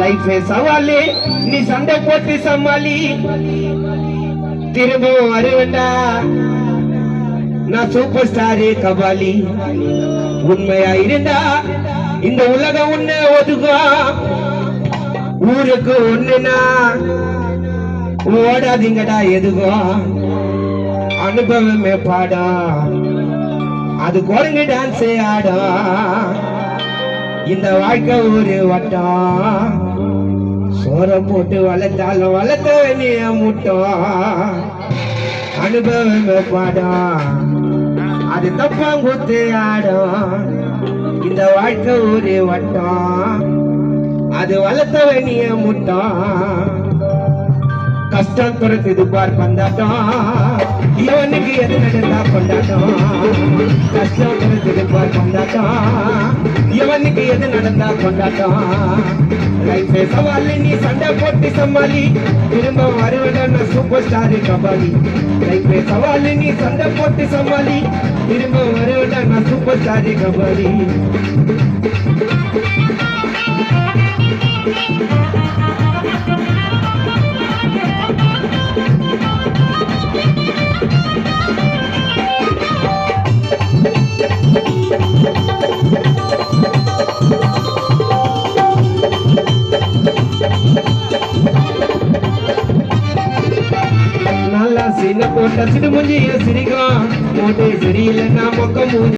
லைஃபே சவாலு நீ சண்டை போட்டு சமாளி. திரும்பவும் வருவேண்டா. நான் சூப்பர் ஸ்டாரு கபாலி. உண்மையா இருந்தா இந்த உலகம் ஒண்ணு ஒதுக்கும் ஊருக்கு ஒண்ணுனா ஓடாதீங்கடா எதுக்கும் அனுபவமே பாடம் அது குரங்கு டான்ஸே ஆடும் இந்த வாழ்க்கை ஒரு வட்டம். சோரம் போட்டு வளர்த்தாலும் வளர்த்த வேண்டிய முட்டம் அனுபவம் பாடம் அது தப்பாங்குத்து ஆடும் இந்த வாழ்க்கை ஒரு வட்டம். அது வளர்த்த வேண்டிய முட்டம் கஷ்டம் துரத்துது பார் கொண்டாட்டம் இவனுக்கு எது நடந்தா கொண்டாட்டம்? கஷ்டம் துரத்துது பார் கொண்டாட்டம் இவனுக்கு எது நடந்தா கொண்டாட்டம்? லைஃபே சவால் நீ சண்டை போட்டு சமாளி. திரும்ப வருவன சூப்பர் ஸ்டார் கபாலி. லைஃபே சவால் நீ சண்டை போட்டு சமாளி. திரும்ப வருவன சூப்பர் ஸ்டார் கபாலி. చిన్న కోట చిరుముంజి సిరిగా మోటే సిరిలన్న మొక్కము